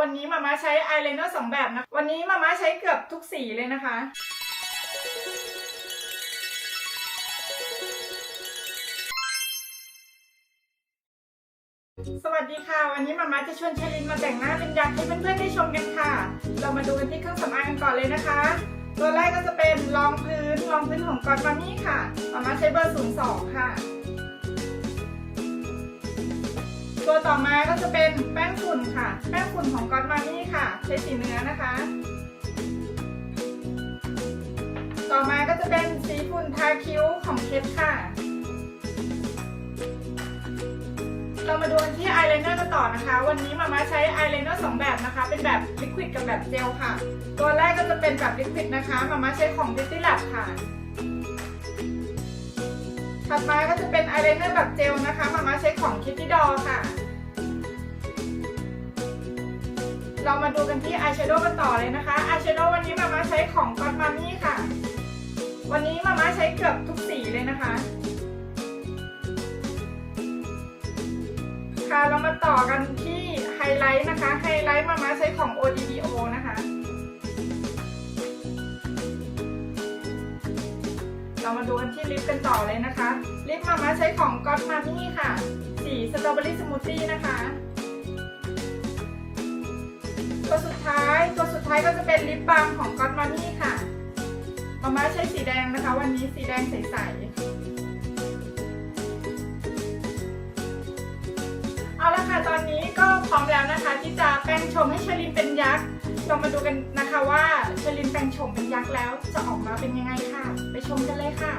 วันนี้มาม่าใช้อายไลเนอร์สองแบบนะ วันนี้มาม่าใช้เกือบทุกสีเลยนะคะสวัสดีค่ะ วันนี้มาม่าจะชวนเชลินมาแต่งหน้าเป็นยักษ์ให้เพื่อนๆได้ชมกันค่ะ เรามาดูกันที่เครื่องสำอางกันก่อนเลยนะคะ ตัวแรกก็จะเป็นรองพื้นรองพื้นของกอดมามี่ค่ะมาม่าใช้เบอร์ 02 ค่ะ ตัวต่อมาก็จะเป็นแป้งฝุ่นค่ะ แป้งฝุ่นของกอดมามี่ค่ะ ใช้สีเนื้อนะคะ ต่อมาก็จะเป็นสีฝุ่นทาคิ้วของเคสค่ะ เรามาดูที่อายไลเนอร์กันต่อนะคะ วันนี้มาม่าใช้อายไลเนอร์สองแบบนะคะ เป็นแบบลิควิดกับแบบเจลค่ะ ตัวแรกก็จะเป็นแบบลิควิดนะคะ มาม่าใช้ของ Beauty Lab ค่ะถัดมาก็จะเป็นอายไลเนอร์แบบเจลนะคะ มาม่าใช้ของ Kitty Doll ค่ะ เรามาดูกันที่อายแชโดว์กันต่อเลยนะคะอายแชโดว์วันนี้มาม่าใช้ของ God Mami ค่ะ วันนี้มาม่าใช้เกือบทุกสีเลยนะคะ ค่ะเรามาต่อกันที่ไฮไลท์นะคะไฮไลท์มาม่าใช้ของ ODBO นะคะ เรามาดูกันที่ลิปกันต่อเลยนะคะ ลิปมาม่าใช้ของ God Mami ค่ะ สีสตรอเบอรี่สมูทตี้นะคะ ท้ายก็จะเป็นลิปบาล์มของ God Mami ค่ะมาม่าใช้สีแดงนะคะ วันนี้สีแดงใสๆ เอาละค่ะ ตอนนี้ก็พร้อมแล้วนะคะ ที่จะแปลงโฉมให้เชลินเป็นยักษ์ เรามาดูกันนะคะว่าเชลินแปลงโฉมเป็นยักษ์แล้วจะออกมาเป็นยังไงค่ะ ไปชมกันเลยค่ะ